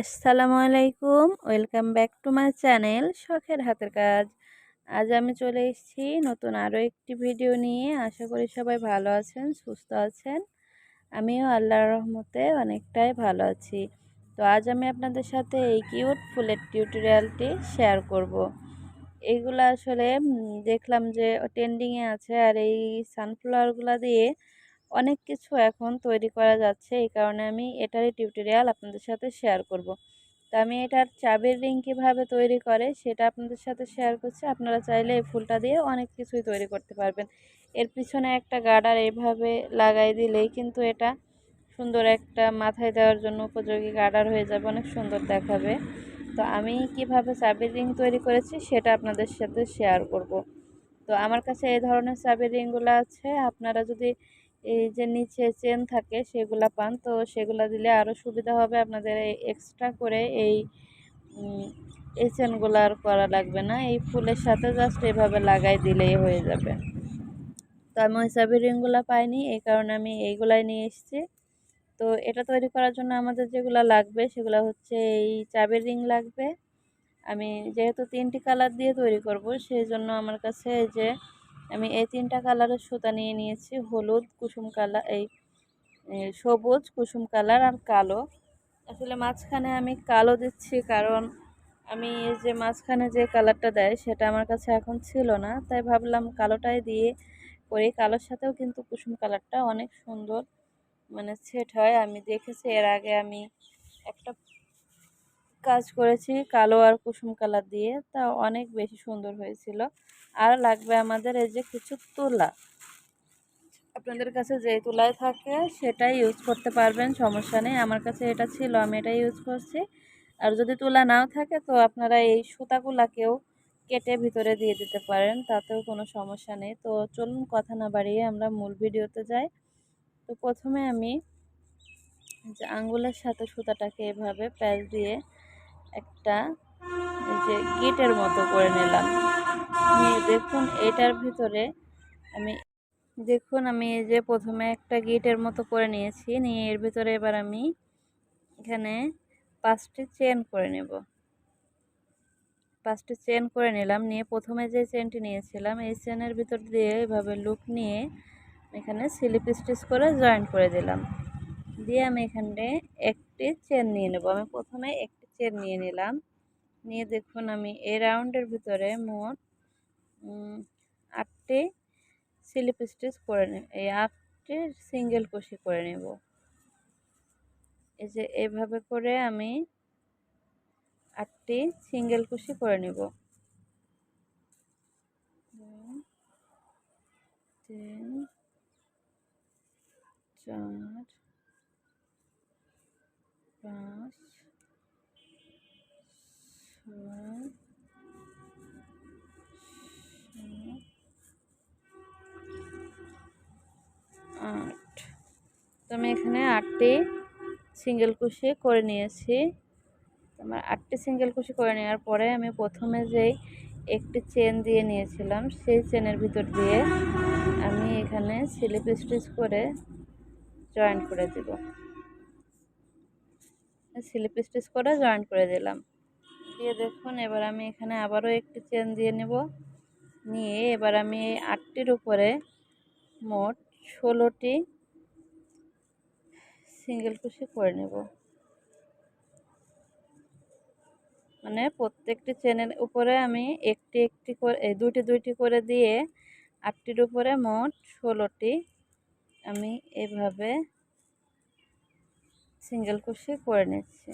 আসসালামু আলাইকুম welcome back to my channel শখের হাতের কাজ। আজ আমি চলে এসেছি নতুন আরও একটি ভিডিও নিয়ে। আশা করি সবাই ভালো আছেন, সুস্থ আছেন। আমিও আল্লাহর রহমতে অনেকটাই ভালো আছি। তো আজ আমি আপনাদের সাথে এই কিউট ফুলের টিউটোরিয়ালটি শেয়ার করব। এইগুলো আসলে দেখলাম যে ট্রেন্ডিংয়ে আছে আর এই সানফ্লাওয়ারগুলো দিয়ে অনেক কিছু এখন তৈরি করা যাচ্ছে। এই কারণে আমি এটারই টিউটোরিয়াল আপনাদের সাথে শেয়ার করব। তো আমি এটার চাবির রিং কীভাবে তৈরি করে সেটা আপনাদের সাথে শেয়ার করছি। আপনারা চাইলে এই ফুলটা দিয়ে অনেক কিছুই তৈরি করতে পারবেন। এর পিছনে একটা গার্ডার এইভাবে লাগাই দিলেই কিন্তু এটা সুন্দর একটা মাথায় দেওয়ার জন্য উপযোগী গার্ডার হয়ে যাবে, অনেক সুন্দর দেখাবে। তো আমি কীভাবে চাবির রিং তৈরি করেছি সেটা আপনাদের সাথে শেয়ার করব। তো আমার কাছে এই ধরনের চাবির রিংগুলো আছে। আপনারা যদি এই যে নিচে চেন থাকে সেগুলা পান। তো সেগুলা দিলে আরও সুবিধা হবে। আপনাদের এক্সট্রা করে এই এই চেনগুলো আর করা লাগবে না। এই ফুলের সাথে জাস্ট এভাবে লাগাই দিলেই হয়ে যাবে। তো আমি ওই চাবি রিংগুলো পাইনি, এই কারণে আমি এইগুলাই নিয়ে এসেছি। তো এটা তৈরি করার জন্য আমাদের যেগুলো লাগবে সেগুলো হচ্ছে এই চাবির রিং লাগবে। আমি যেহেতু তিনটি কালার দিয়ে তৈরি করব, সেই জন্য আমার কাছে যে আমি এই তিনটা কালারের সুতা নিয়ে নিয়েছি। হলুদ, কুসুম কালার এই সবুজ, কুসুম কালার আর কালো। আসলে মাঝখানে আমি কালো দিচ্ছি কারণ আমি যে মাঝখানে যে কালারটা দেয় সেটা আমার কাছে এখন ছিল না। তাই ভাবলাম কালোটাই দিয়ে করি। কালোর সাথেও কিন্তু কুসুম কালারটা অনেক সুন্দর মানে সেট হয়। আমি দেখেছি এর আগে আমি একটা কাজ করেছি কালো আর কুসুম কালার দিয়ে। তা অনেক বেশি সুন্দর হয়েছিল। আর লাগবে আমাদের এই যে কিছু তুলা। আপনাদের কাছে যে তুলায় থাকে সেটাই ইউজ করতে পারবেন, সমস্যা নেই। আমার কাছে এটা ছিল, আমি এটাই ইউজ করছি। আর যদি তুলা নাও থাকে তো আপনারা এই সুতাগুলাকেও কেটে ভিতরে দিয়ে দিতে পারেন, তাতেও কোনো সমস্যা নেই। তো চলুন কথা না বাড়িয়ে আমরা মূল ভিডিওতে যাই। তো প্রথমে আমি যে আঙ্গুলের সাথে সুতাটাকে এভাবে প্যাচ দিয়ে একটা যে গিটের মতো করে নিলাম। নিয়ে দেখুন, এটার ভিতরে আমি, দেখুন, আমি এই যে প্রথমে একটা গিটের মতো করে নিয়েছি, নিয়ে এর ভিতরে এবার আমি এখানে পাঁচটি চেন করে নেব। পাঁচটি চেন করে নিলাম, নিয়ে প্রথমে যে চেনটি নিয়েছিলাম, এই চেনের ভিতর দিয়ে এভাবে লুক নিয়ে এখানে স্লিপ স্টিচ করে জয়েন করে দিলাম। দিয়ে আমি এখানে একটি চেন নিয়ে নেব। আমি প্রথমে একটি চেন নিয়ে নিলাম। নিয়ে দেখুন, আমি এই রাউন্ডের ভিতরে মোট আটটি স্লিপ স্টিচ করে নেব। এই আটটি সিঙ্গেল কুশি করে নেব। এই যে এভাবে করে আমি আটটি সিঙ্গেল কুশি করে নেব। তিন, চার, পাঁচ, ছয় তো আমি এখানে আটটি সিঙ্গেল কুশি করে নিয়েছি। আমার আটটি সিঙ্গেল কুশি করে নেওয়ার পরে আমি প্রথমে যেই একটি চেন দিয়ে নিয়েছিলাম, সেই চেনের ভিতর দিয়ে আমি এখানে স্লিপ স্টিচ করে জয়েন করে দেব। স্লিপ স্টিচ করে জয়েন করে দিলাম। দিয়ে দেখুন, এবার আমি এখানে আবারও একটি চেন দিয়ে নেব। নিয়ে এবার আমি এই আটটির উপরে মোট ষোলোটি সিঙ্গেল কুশি করে নেব। মানে প্রত্যেকটি চেনের উপরে আমি একটি একটি করে দুটি দুইটি করে দিয়ে আটটির উপরে মোট ষোলোটি আমি এভাবে সিঙ্গেল কুশি করে নিচ্ছি।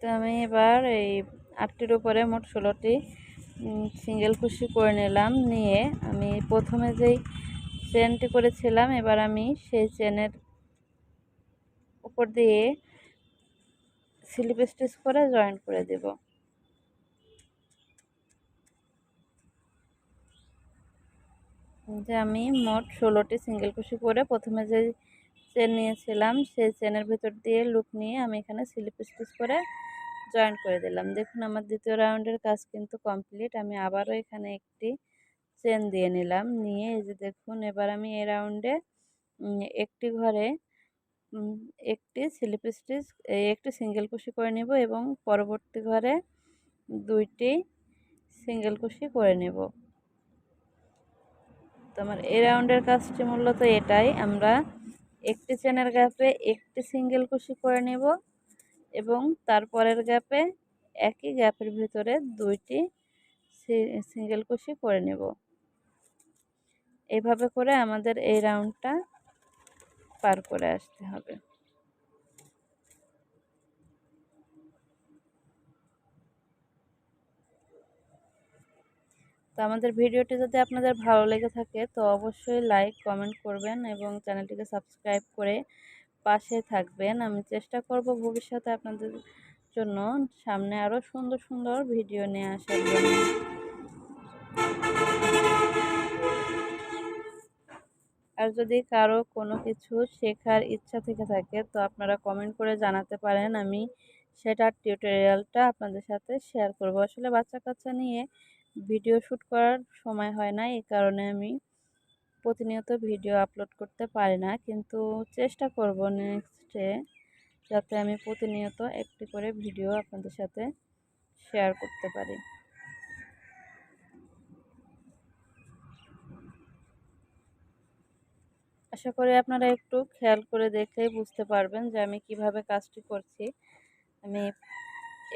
তো আমি এবার এই আটটির উপরে মোট ষোলোটি সিঙ্গেল কুশি করে নিলাম। নিয়ে আমি প্রথমে যেই চেনটি করেছিলাম, এবার আমি সেই চেনের উপর দিয়ে স্লিপ স্টিচ করে জয়েন করে দেব। যে আমি মোট ষোলোটি সিঙ্গেল কুশি করে প্রথমে যে চেন নিয়েছিলাম, সেই চেনের ভিতর দিয়ে লুক নিয়ে আমি এখানে স্লিপ স্টিচ করে জয়েন করে দিলাম। দেখুন, আমার দ্বিতীয় রাউন্ডের কাজ কিন্তু কমপ্লিট আমি আবারও এখানে একটি চেন দিয়ে নিলাম। নিয়ে এই যে দেখুন, এবার আমি এই রাউন্ডে একটি ঘরে একটি স্লিপ স্টিচ একটি সিঙ্গেল কুশি করে নেব এবং পরবর্তী ঘরে দুইটি সিঙ্গেল কুশি করে নেব। তো আমার এই রাউন্ডের কাজটি মূলত এটাই। আমরা একটি চেনের গ্যাপে একটি সিঙ্গেল কুশি করে নেব। এবং তারপরের গ্যাপে একই গ্যাপের ভিতরে দুইটি সিঙ্গেল কুশি করে নেব। এইভাবে করে আমাদের এই রাউন্ডটা পার করে আসতে হবে। তো আমাদের ভিডিওটি যদি আপনাদের ভালো লেগে থাকে, তো অবশ্যই লাইক কমেন্ট করবেন এবং চ্যানেলটিকে সাবস্ক্রাইব করে পাশে থাকবেন। আমি চেষ্টা করব ভবিষ্যতে আপনাদের জন্য সামনে আরও সুন্দর সুন্দর ভিডিও নিয়ে আসার জন্য। আর যদি কারও কোনো কিছু শেখার ইচ্ছা থেকে থাকে, তো আপনারা কমেন্ট করে জানাতে পারেন। আমি সেটার টিউটোরিয়ালটা আপনাদের সাথে শেয়ার করব। আসলে বাচ্চা কাচ্চা নিয়ে ভিডিও শ্যুট করার সময় হয় না, এই কারণে আমি প্রতিনিয়ত ভিডিও আপলোড করতে পারি না। কিন্তু চেষ্টা করব নেক্সটে যাতে আমি প্রতিনিয়ত একটি করে ভিডিও আপনাদের সাথে শেয়ার করতে পারি। আশা করি আপনারা একটু খেয়াল করে দেখলেই বুঝতে পারবেন যে আমি কীভাবে কাজটি করছি। আমি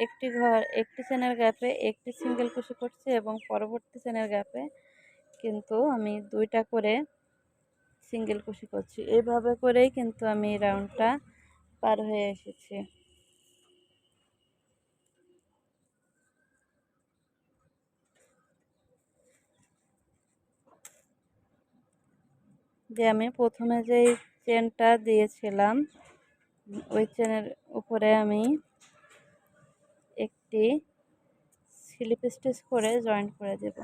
একটি ঘর, একটি চেনের গ্যাপে একটি সিঙ্গেল কুশি করছি এবং পরবর্তী চেনের গ্যাপে কিন্তু আমি দুইটা করে সিঙ্গেল কুশি করছি। এইভাবে করেই কিন্তু আমি রাউন্ডটা পার হয়ে এসেছি। যে আমি প্রথমে যেই চেনটা দিয়েছিলাম, ওই চেনের উপরে আমি একটি স্লিপ স্টিচ করে জয়েন করে দেব।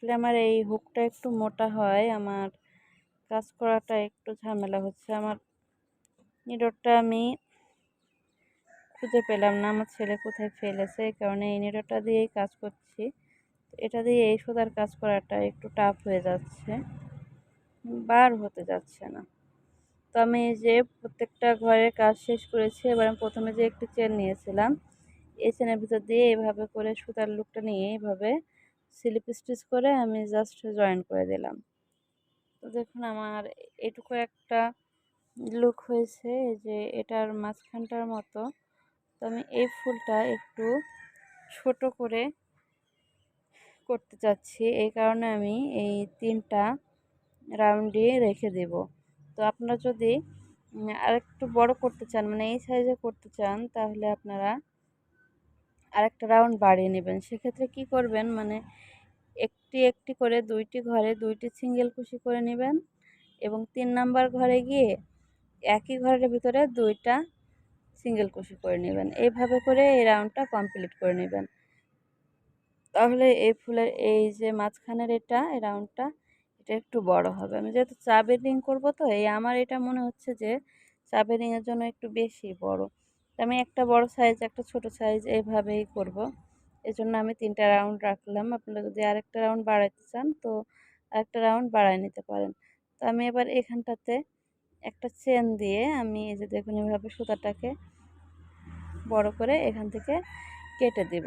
আসলে আমার এই হুকটা একটু মোটা হয়, আমার কাজ করাটা একটু ঝামেলা হচ্ছে। আমার নিডরটা আমি খুঁজে পেলাম না, আমার ছেলে কোথায় ফেলেছে এই কারণে এই নিডরটা দিয়েই কাজ করছি। এটা দিয়ে এই সুতার কাজ করাটা একটু টাফ হয়ে যাচ্ছে, বার হতে যাচ্ছে না। তো আমি যে প্রত্যেকটা ঘরের কাজ শেষ করেছি, এবার আমি প্রথমে যে একটি চেন নিয়েছিলাম, এই চেনের ভিতর দিয়ে এইভাবে করে সুতার লুকটা নিয়ে এইভাবে স্লিপ স্টিচ করে আমি জাস্ট জয়েন করে দিলাম। তো দেখুন আমার এটুকু একটা লুক হয়েছে যে এটার মাঝখানটার মতো। তো আমি এই ফুলটা একটু ছোট করে করতে চাচ্ছি, এই কারণে আমি এই তিনটা রাউন্ডে রেখে দেব। তো আপনারা যদি আরেকটু বড় করতে চান মানে এই সাইজে করতে চান, তাহলে আপনারা আরেকটা রাউন্ড বাড়িয়ে নেবেন। সেক্ষেত্রে কি করবেন? মানে একটি একটি করে দুইটি ঘরে দুইটি সিঙ্গেল কুশি করে নেবেন এবং তিন নাম্বার ঘরে গিয়ে একই ঘরের ভিতরে দুইটা সিঙ্গেল কুশি করে নেবেন। এইভাবে করে এই রাউন্ডটা কমপ্লিট করে নেবেন। তাহলে এই ফুলের, এই যে মাঝখানের এটা, এই রাউন্ডটা এটা একটু বড় হবে। আমি যেহেতু চাবের রিং করব তো, এই আমার এটা মনে হচ্ছে যে চাবের রিংয়ের জন্য একটু বেশি বড়। আমি একটা বড় সাইজ একটা ছোট সাইজ এইভাবেই করব। এই জন্য আমি তিনটা রাউন্ড রাখলাম। আপনারা যদি আরেকটা রাউন্ড বাড়াইতে চান, তো আরেকটা রাউন্ড বাড়ায় নিতে পারেন। তো আমি এবার এখানটাতে একটা চেন দিয়ে আমি এই যে দেখুন, এভাবে সুতাটাকে বড় করে এখান থেকে কেটে দেব।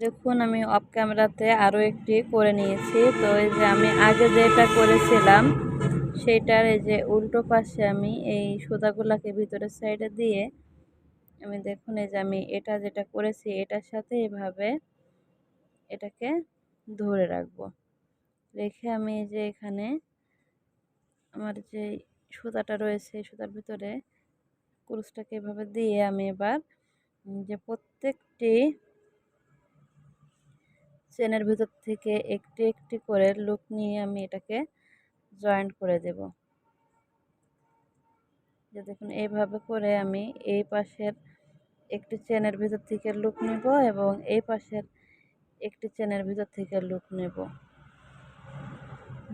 দেখুন, আমি অফ ক্যামেরাতে আরও একটি করে নিয়েছি। তো এই যে আমি আগে যেটা করেছিলাম সেইটার এই যে উল্টো পাশে আমি এই সুতাগুলাকে ভিতরের সাইডে দিয়ে আমি দেখুন এই যে আমি এটা যেটা করেছি এটার সাথে এভাবে এটাকে ধরে রাখব। রেখে আমি এই যে এখানে আমার যে সুতাটা রয়েছে সুতার ভিতরে কুরুশটাকে এভাবে দিয়ে আমি এবার যে প্রত্যেকটি চেনের ভিতর থেকে একটি একটি করে লুক নিয়ে আমি এটাকে জয়েন্ট করে দেব। যে দেখুন, এইভাবে করে আমি এই পাশের একটি চেনের ভিতর থেকে লুক নেব এবং এই পাশের একটি চেনের ভিতর থেকে লুক নেব।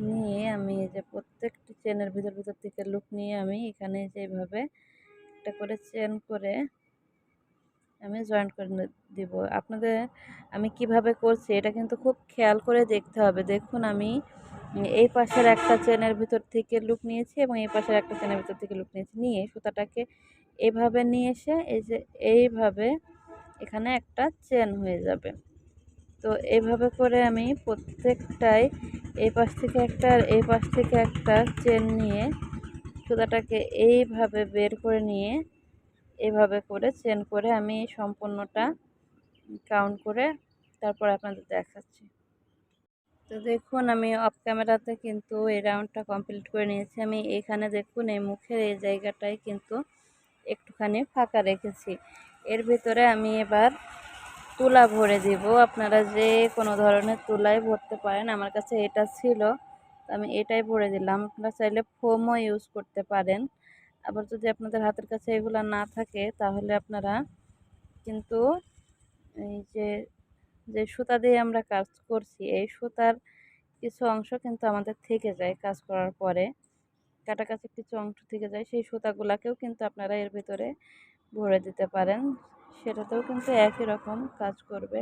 নিয়ে আমি যে প্রত্যেকটি চেনের ভিতর ভিতর থেকে লুক নিয়ে আমি এখানে যেভাবে একটা করে চেন করে আমি জয়েন্ট করে দিব। আপনাদের আমি কীভাবে করছি এটা কিন্তু খুব খেয়াল করে দেখতে হবে। দেখুন, আমি এই পাশের একটা চেনের ভিতর থেকে লুক নিয়েছি এবং এই পাশের একটা চেনের ভিতর থেকে লুক নিয়েছি। নিয়ে সুতাটাকে এভাবে নিয়ে এসে এই যে এইভাবে এখানে একটা চেন হয়ে যাবে। তো এইভাবে করে আমি প্রত্যেকটাই এই পাশ থেকে একটা আর এই পাশ থেকে একটা চেন নিয়ে সুতাটাকে এইভাবে বের করে নিয়ে এভাবে করে চেন করে আমি সম্পূর্ণটা কাউন্ট করে তারপর আপনাদের দেখাচ্ছি। তো দেখুন, আমি অফ ক্যামেরাতে কিন্তু এই রাউন্ডটা কমপ্লিট করে নিয়েছি। আমি এখানে দেখুন, এই মুখের এই জায়গাটায় কিন্তু একটুখানি ফাঁকা রেখেছি। এর ভিতরে আমি এবার তুলা ভরে দিব। আপনারা যে কোনো ধরনের তুলাই ভরতে পারেন, আমার কাছে এটা ছিল আমি এটাই ভরে দিলাম। আপনারা চাইলে ফোমও ইউজ করতে পারেন। আবার যদি আপনাদের হাতের কাছে এগুলো না থাকে, তাহলে আপনারা কিন্তু এই যে যে সুতা দিয়ে আমরা কাজ করছি, এই সুতার কিছু অংশ কিন্তু আমাদের থেকে যায় কাজ করার পরে। কাটা কাছে কিছু অংশ থেকে যায়, সেই সুতাগুলাকেও কিন্তু আপনারা এর ভিতরে ভরে দিতে পারেন। সেটাতেও কিন্তু একই রকম কাজ করবে।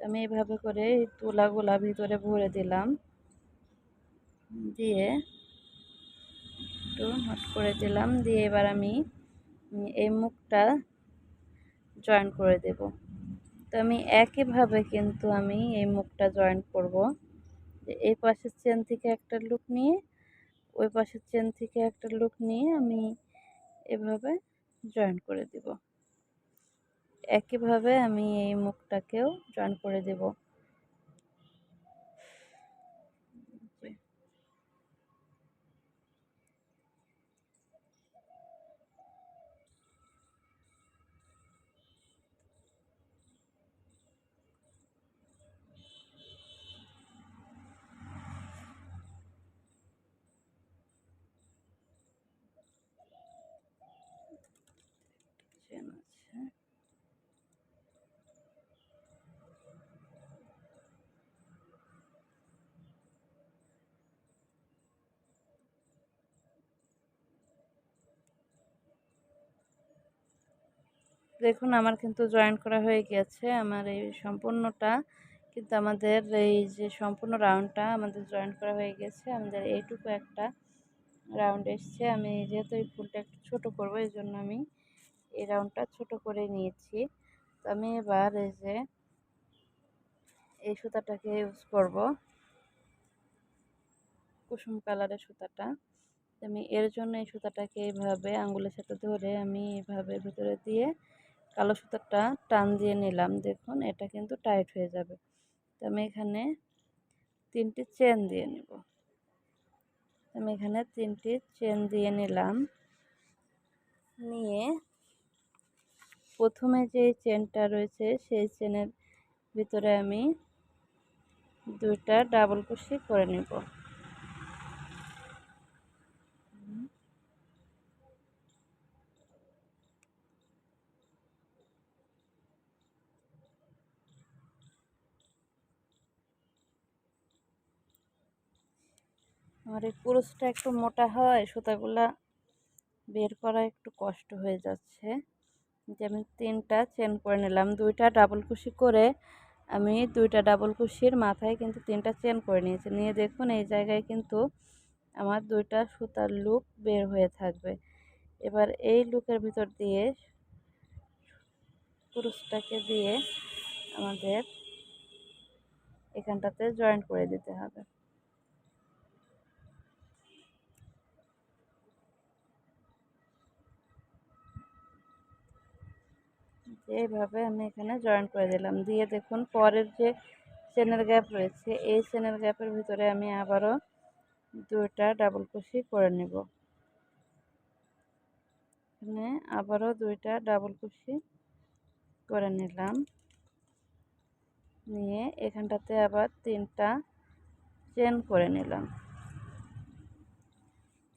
আমি এভাবে করে তুলাগুলা ভিতরে ভরে দিলাম। দিয়ে একটু হট করে দিলাম। দিয়ে এবার আমি এই মুখটা জয়েন করে দেব। তো আমি একইভাবে কিন্তু আমি এই মুখটা জয়েন করব। এই পাশের চেন থেকে একটা লুক নিয়ে, ওই পাশের চেন থেকে একটা লুক নিয়ে আমি এভাবে জয়েন করে দেব। একইভাবে আমি এই মুখটাকেও জয়েন করে দেব চেন আছে দেখুন, আমার কিন্তু জয়েন করা হয়ে গেছে আমার এই সম্পূর্ণটা। কিন্তু আমাদের এই যে সম্পূর্ণ রাউন্ডটা আমাদের জয়েন করা হয়ে গেছে। আমাদের এইটুকু একটা রাউন্ড এসছে। আমি যেহেতু এই ফুলটা একটু ছোটো করব, এই জন্য আমি এই রাউন্ডটা ছোট করে নিয়েছি। তো আমি এবার এই যে এই সুতাটাকে ইউজ করব। কুসুম কালারের সুতাটা। আমি এর জন্য এই সুতাটাকে এইভাবে আঙ্গুলের সাথে ধরে আমি এইভাবে ভিতরে দিয়ে কালো সুতাটা টান দিয়ে নিলাম। দেখুন, এটা কিন্তু টাইট হয়ে যাবে। তো আমি এখানে তিনটি চেন দিয়ে নেব। আমি এখানে তিনটি চেন দিয়ে নিলাম। নিয়ে প্রথমে যে চেনটা রয়েছে, সেই চেনের ভিতরে আমি দুইটা ডাবল কুশি করে নেব। আমার এই কুরুসটা একটু মোটা হয়, সুতাগুলা বের করা একটু কষ্ট হয়ে যাচ্ছে। যে আমি তিনটা চেন করে নিলাম, দুইটা ডাবল কুশি করে আমি দুইটা ডাবল কুশির মাথায় কিন্তু তিনটা চেন করে নিয়েছি। নিয়ে দেখুন এই জায়গায় কিন্তু আমার দুইটা সুতার লুক বের হয়ে থাকবে। এবার এই লুকের ভিতর দিয়ে কুরুসটাকে দিয়ে আমাদের এখানটাতে জয়েন্ট করে দিতে হবে। এইভাবে আমি এখানে জয়েন করে দিলাম। দিয়ে দেখুন, পরের যে চেনের গ্যাপ রয়েছে, এই চেনের গ্যাপের ভিতরে আমি আবারও দুইটা ডাবল কুশি করে নেব। এখানে আবারও দুইটা ডাবল কুশি করে নিলাম। নিয়ে এখানটাতে আবার তিনটা চেন করে নিলাম।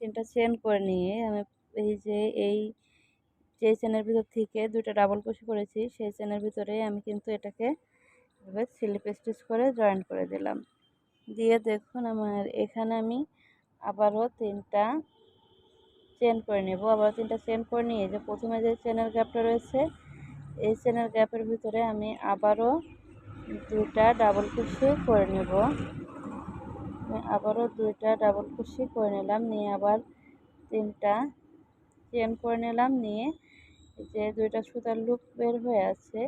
তিনটা চেন করে নিয়ে আমি এই যে এই যে চেনের ভিতর থেকে দুটো ডাবল কুশি করেছি, সেই চেনের ভিতরে আমি কিন্তু এটাকে এভাবে স্লিপ স্টিচ করে জয়েন করে দিলাম। দিয়ে দেখুন আমার এখানে আমি আবারও তিনটা চেন করে নেব। আবার তিনটা চেন করে নিয়ে যে প্রথমে যে চেনের গ্যাপটা রয়েছে, এই চেনের গ্যাপের ভিতরে আমি আবারও দুইটা ডাবল কুশি করে নেব। আবারও দুইটা ডাবল কুশি করে নিলাম, নিয়ে আবার তিনটা চেন করে নিলাম, নিয়ে যে দুইটা সুতার লুপ বের হয়ে আছে,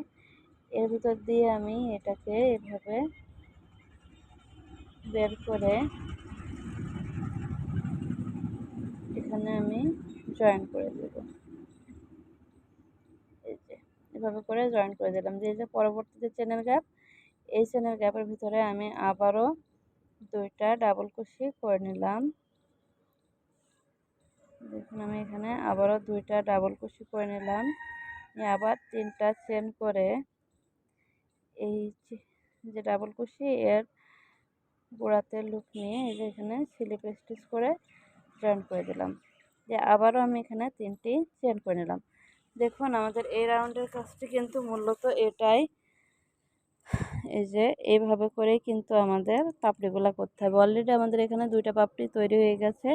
এর ভিতর দিয়ে আমি এটাকে এভাবে বের করে এখানে আমি জয়েন করে দেব। এই যে, এভাবে করে জয়েন করে দিলাম। যে যে পরবর্তীতে চেনের গ্যাপ এই চেনের গ্যাপের ভিতরে আমি আবারও দুইটা ডাবল কুশি করে নিলাম। দেখুন, আমি এখানে আবারও দুইটা ডাবল কুশি করে নিলাম। নিয়ে আবার তিনটা চেন করে এই যে ডাবল কুশি, এর গোড়াতে লুক নিয়ে এই যে এখানে স্লিপ স্টিচ করে জয়েন করে দিলাম। যে আবারও আমি এখানে তিনটি চেন করে নিলাম। দেখুন, আমাদের এই রাউন্ডের কাজটি কিন্তু মূলত এটাই। এই যে এইভাবে করেই কিন্তু আমাদের পাপড়িগুলো করতে হবে। অলরেডি আমাদের এখানে দুইটা পাপড়ি তৈরি হয়ে গেছে।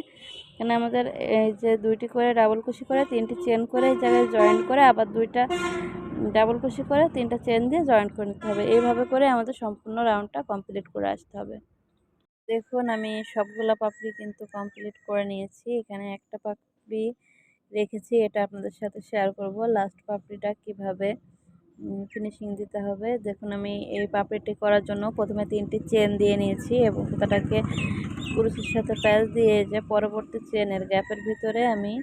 এখানে আমাদের এই যে, দুইটি করে ডাবল কুশি করে, তিনটি চেন করে এই জায়গায় জয়েন করে, আবার দুইটা ডাবল কুশি করে, তিনটা চেন দিয়ে জয়েন করে নিতে হবে। এইভাবে করে আমাদের সম্পূর্ণ রাউন্ডটা কমপ্লিট করে আসতে হবে। দেখুন, আমি সবগুলা পাপড়ি কিন্তু কমপ্লিট করে নিয়েছি। এখানে একটা পাপড়ি রেখেছি, এটা আপনাদের সাথে শেয়ার করব। লাস্ট পাপড়িটা কীভাবে ফিনিশিং দিতে হবে। দেখুন, আমি এই পাপড়িটি করার জন্য প্রথমে তিনটি চেন দিয়ে নিয়েছি এবং সুতাটাকে কুরুসের সাথে প্যাচ দিয়ে যে পরবর্তী চেনের গ্যাপের ভিতরে আমি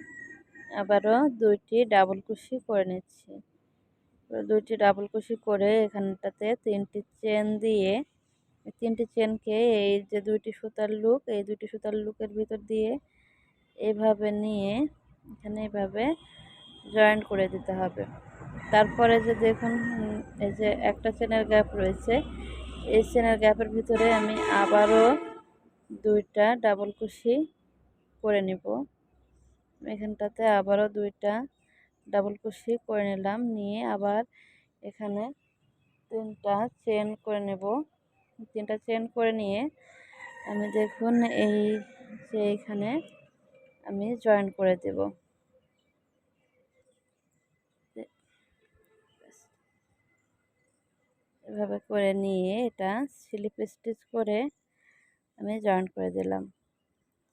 আবারও দুইটি ডাবল কুশি করে নিচ্ছি। দুইটি ডাবল কুশি করে এখানটাতে তিনটি চেন দিয়ে তিনটি চেনকে এই যে দুইটি সুতার লুক এই দুইটি সুতার লুকের ভিতর দিয়ে এভাবে নিয়ে এখানে এভাবে জয়েন্ট করে দিতে হবে। তারপরে যে দেখুন এই যে একটা চেনের গ্যাপ রয়েছে। এই চেনের গ্যাপের ভিতরে আমি আবারও দুইটা ডাবল কুশি করে নিব। এখানটাতে আবারও দুইটা ডাবল কুশি করে নিলাম। নিয়ে আবার এখানে তিনটা চেন করে নেব। তিনটা চেন করে নিয়ে আমি দেখুন, এই যে এখানে আমি জয়েন করে দেব। এভাবে করে নিয়ে এটা স্লিপ স্টিচ করে আমি জয়েন করে দিলাম।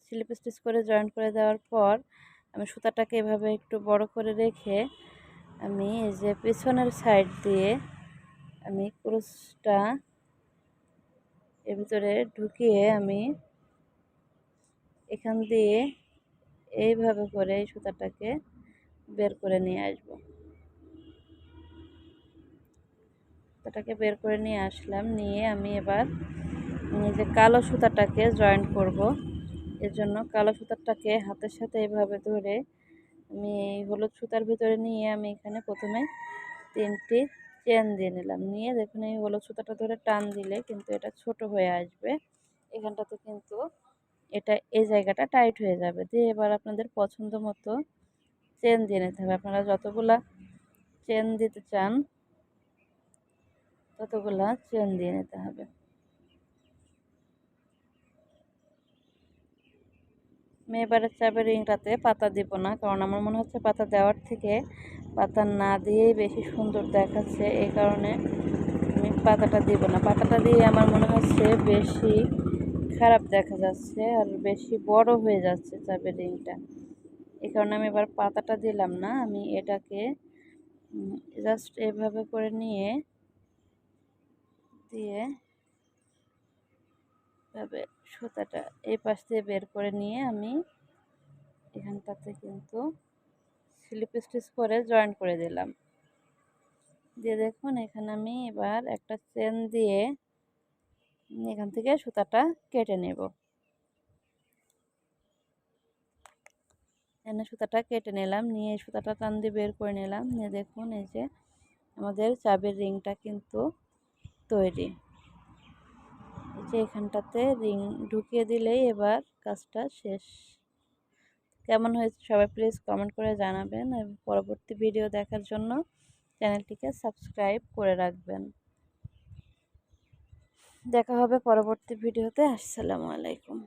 স্লিপ স্টিচ করে জয়েন করে দেওয়ার পর আমি সুতাটাকে এভাবে একটু বড় করে রেখে আমি এই যে পেছনের সাইড দিয়ে আমি ক্রুশটা এর ভিতরে ঢুকিয়ে আমি এখান দিয়ে এইভাবে করে এই সুতাটাকে বের করে নিয়ে আসব। সুতাটাকে বের করে নিয়ে আসলাম। নিয়ে আমি এবার যে কালো সুতাটাকে জয়েন করব। এর জন্য কালো সুতাটাকে হাতের সাথে এভাবে ধরে আমি এই হলুদ সুতার ভিতরে নিয়ে আমি এখানে প্রথমে তিনটি চেন দিয়ে নিলাম। নিয়ে দেখুন এই হলুদ সুতাটা ধরে টান দিলে কিন্তু এটা ছোট হয়ে আসবে। এখানটাতে কিন্তু এটা, এই জায়গাটা টাইট হয়ে যাবে। দিয়ে এবার আপনাদের পছন্দ মতো চেন দিয়ে নিতে হবে। আপনারা যতগুলা চেন দিতে চান ততগুলা চেন দিয়ে নিতে হবে? মেয়েবারের চাপের রিংটাতে পাতা দিব না, কারণ আমার মনে হচ্ছে পাতা দেওয়ার থেকে পাতা না দিয়েই বেশি সুন্দর দেখাচ্ছে, এই কারণে আমি পাতাটা দিব না। পাতাটা দিয়ে আমার মনে হচ্ছে বেশি খারাপ দেখা যাচ্ছে আর বেশি বড় হয়ে যাচ্ছে চাপের রিংটা। এই কারণে আমি এবার পাতাটা দিলাম না, আমি এটাকে জাস্ট এভাবে করে নিয়ে দিয়ে এভাবে সুতাটা এই পাশ দিয়ে বের করে নিয়ে আমি এখানটাতে কিন্তু স্লিপ স্টিচ করে জয়েন করে দিলাম। দিয়ে দেখুন, এখানে আমি এবার একটা চেন দিয়ে এখান থেকে সুতাটা কেটে নেব। এখানে সুতাটা কেটে নিলাম, নিয়ে সুতাটা টান দিয়ে বের করে নিলাম। নিয়ে দেখুন, এই যে আমাদের চাবির রিংটা কিন্তু তৈরি। যে এখানটাতে রিং ঢুকিয়ে দিলেই এবার কাজটা শেষ। কেমন হয়েছে সবাই প্লিজ কমেন্ট করে জানাবেন এবং পরবর্তী ভিডিও দেখার জন্য চ্যানেলটিকে সাবস্ক্রাইব করে রাখবেন। দেখা হবে পরবর্তী ভিডিওতে। আসসালামু আলাইকুম।